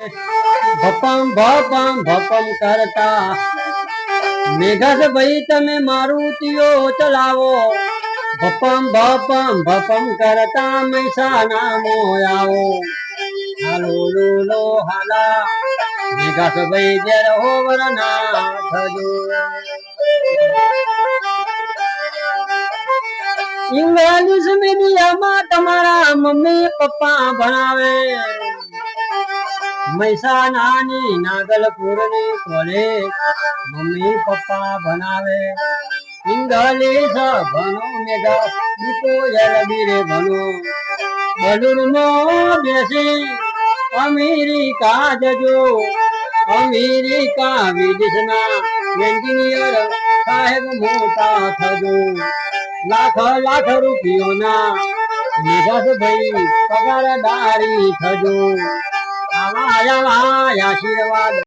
ભપમ ભપમ ભપમ કરતા મેઘસ ભાઈ તમે મારુતિઓ ચલાવો ભપમ ભપમ ભપમ કરતા મહેસાણા મોયાવો હાલો લોલો હાલા મેઘસ ભાઈ જર હોવર ના થજો ઇંગ્લિશ મીડિયમમાં તમારા મમ્મી પપ્પા ભણાવે મહેસાણાની નાગલપુરની કોલેજ મમ્મી પપ્પા ભણાવે ઇંગ્લિશ ભણો મેઘા દીપો યરબીરે ભણો બલુરનો બેસી અમેરિકા જજો અમેરિકા વિદેશના એન્જિનિયર સાહેબ મોટા થજો લાખ લાખ રૂપિયોના મેઘાસ ભાઈ પગારદારી થજો 啦啦呀啦呀，千万。